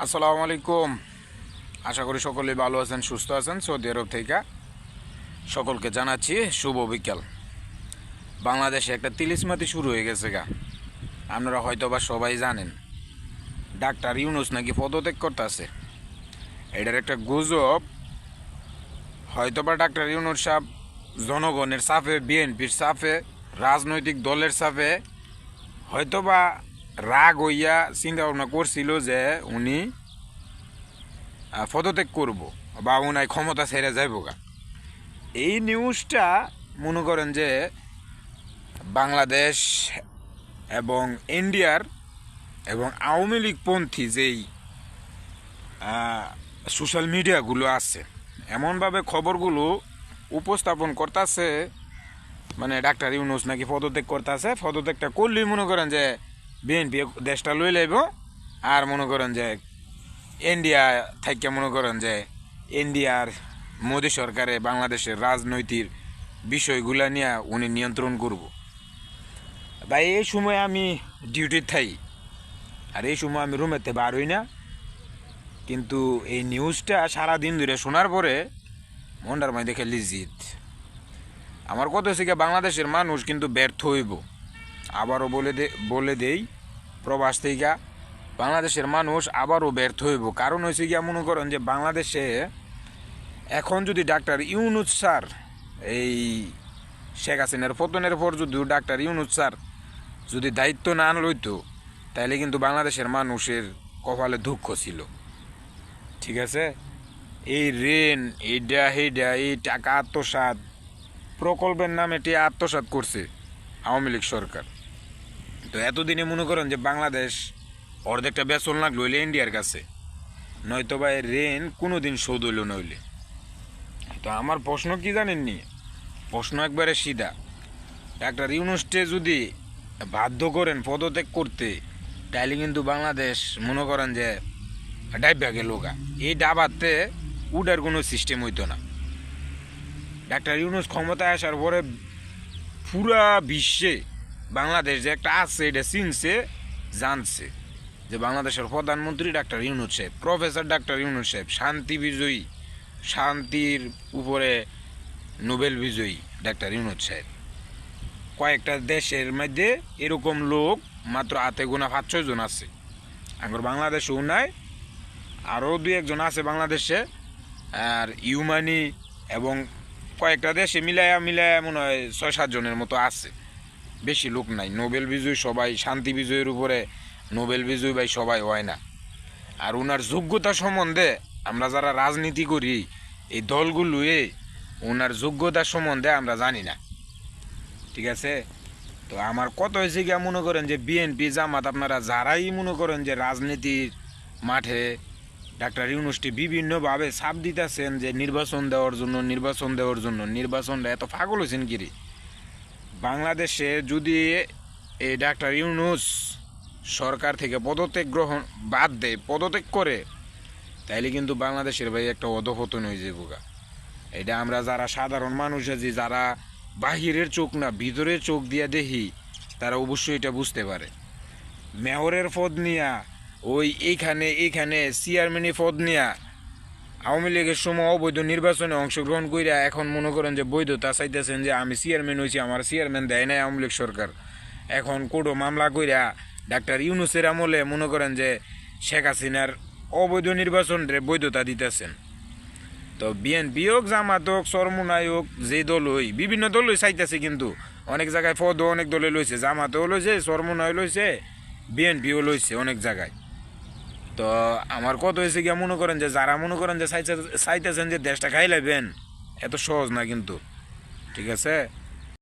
আসসালামু আলাইকুম। আশা করি সকলেই ভালো আছেন, সুস্থ আছেন। সৌদি আরব থেকে সকলকে জানাচ্ছি শুভ বিকাল। বাংলাদেশে একটা তিলিসমাতি শুরু হয়ে গেছে গা। আপনারা হয়তো বা সবাই জানেন, ডাক্তার ইউনুস নাকি পদত্যাগ করতেছে। এটার একটা গুজব। হয়তো বা ডাক্তার ইউনুস সাহেব জনগণের সাফে, বিএনপির সাফে, রাজনৈতিক দলের সাফে, হয়তোবা রাগ হইয়া চিন্তা ভাবনা করছিল যে উনি পদত্যাগ করব বা উনাই ক্ষমতা ছেড়ে যাইব গা। এই নিউজটা মনে করেন যে বাংলাদেশ এবং ইন্ডিয়ার এবং আওয়ামী লীগপন্থী যেই সোশ্যাল মিডিয়াগুলো আছে, এমনভাবে খবরগুলো উপস্থাপন করতেছে মানে ডাক্তার ইউনুস নাকি পদত্যাগ করতেছে, পদত্যাগটা করলেই মনে করেন যে বিএনপি দেশটা লই লাইব, আর মনে করেন যে ইন্ডিয়া থেকে মনে করেন যে ইন্ডিয়ার মোদী সরকারে বাংলাদেশের রাজনৈতিক বিষয়গুলা নিয়ে উনি নিয়ন্ত্রণ করব। ভাই, এই সময় আমি ডিউটির থাই, আর এই সময় আমি রুমেতে বার হই না। কিন্তু এই নিউজটা সারাদিন ধরে শোনার পরে মন্ডার মাই দেখে লিজিত আমার কথা হচ্ছে বাংলাদেশের মানুষ কিন্তু ব্যর্থ হইব। আবারও বলে দে, বলে দেই, প্রবাস থেকে বাংলাদেশের মানুষ আবারও ব্যর্থ হইব। কারণ হয়েছে গিয়া মনে করেন যে বাংলাদেশে এখন যদি ডাক্তার ইউনুস স্যার, এই শেখ হাসিনার পতনের পর যদি ডাক্তার ইউনুস স্যার যদি দায়িত্ব না লইতো তাহলে কিন্তু বাংলাদেশের মানুষের কপালে দুঃখ ছিল। ঠিক আছে? এই ঋণ এইটা সেইটা এই টাকা আত্মসাৎ, প্রকল্পের নামে এটি আত্মসাৎ করছে আওয়ামী লীগ সরকার। তো এতদিনে মনে করেন যে বাংলাদেশ অর্ধেকটা বেসন লাগল হইলে ইন্ডিয়ার কাছে। নয়তো বা ঋণ কোনো দিন শোধ হইল নইলে তো আমার প্রশ্ন কি জানেননি? প্রশ্ন একবারে সিধা। ডাক্তার ইউনুসটে যদি বাধ্য করেন পদত্যাগ করতে, তাইলে কিন্তু বাংলাদেশ মনে করেন যে ডাইবা গেল গা। এই ডাবাতে উডার কোনো সিস্টেম হইতো না। ডাক্তার ইউনুস ক্ষমতায় আসার পরে পুরা বিশ্বে বাংলাদেশ যে একটা আছে, এটা চিনছে, জানছে। যে বাংলাদেশের প্রধানমন্ত্রী ডাক্তার ইউনুস সাহেব, প্রফেসর ডাক্তার ইউনুস সাহেব, শান্তি বিজয়ী, শান্তির উপরে নোবেল বিজয়ী ডাক্তার ইউনুস সাহেব। কয়েকটা দেশের মধ্যে এরকম লোক মাত্র হাতে গোনা পাঁচ, ছয় জন আছে। আমার বাংলাদেশেও নাই আরও দু একজন আছে বাংলাদেশে। আর ইউমানি এবং কয়েকটা দেশে মিলায়া মিলায়া মনে হয় ছয় সাতজনের মতো আছে। বেশি লোক নাই। নোবেল বিজয়ী সবাই, শান্তি বিজয়ের উপরে নোবেল বিজয়ী ভাই সবাই হয় না। আর ওনার যোগ্যতা সম্বন্ধে আমরা যারা রাজনীতি করি, এই দলগুলোয়ে ওনার যোগ্যতা সম্বন্ধে আমরা জানি না। ঠিক আছে? তো আমার কত হয়েছে গিয়া মনে করেন যে বিএনপি জামাত আপনারা যারাই মনে করেন যে রাজনীতির মাঠে ডাক্তার ইউনুসটি বিভিন্নভাবে চাপ দিতেছেন যে নির্বাচন দেওয়ার জন্য, নির্বাচন দেওয়ার জন্য, নির্বাচনটা এত পাগল হয়েছেন কিরে বাংলাদেশে যদি এই ডাক্তার ইউনুস সরকার থেকে পদত্যাগ গ্রহণ বাদ দেয়, পদত্যাগ করে, তাইলে কিন্তু বাংলাদেশের ভাই একটা অধপতন হয়ে যাব গা। এটা আমরা যারা সাধারণ মানুষ আছি, যারা বাহিরের চোখ না, ভিতরের চোখ দিয়ে দেখি, তারা অবশ্যই এটা বুঝতে পারে। মেয়রের পদ নিয়া, ওই এইখানে এইখানে চেয়ারম্যানি পদ নিয়া আওয়ামী লীগের সময় অবৈধ নির্বাচনে অংশগ্রহণ কইরা এখন মনে করেন যে বৈধতা চাইতেছেন যে আমি চেয়ারম্যান হয়েছি আমার চেয়ারম্যান দেয় নাই আওয়ামী লীগ সরকার। এখন কোটো মামলা কইরা ডাক্তার ইউনুসের আমলে মনে করেন যে শেখ হাসিনার অবৈধ নির্বাচনের বৈধতা দিতেছেন। তো বিএনপি হোক, জামাত হোক, সরমুনাই হোক, যে দল হই, বিভিন্ন দলই চাইতেছে কিন্তু অনেক জায়গায় পদও অনেক দলে লইছে, জামাতেও লইছে সরমুনাই লইছে বিএনপিও লইছে অনেক জায়গায়। তো আমার কত হয়েছে গিয়া মনে করেন যে, যারা মনে করেন যে চাইতেছেন যে দেশটা খাইলে বেন এত সহজ না কিন্তু। ঠিক আছে?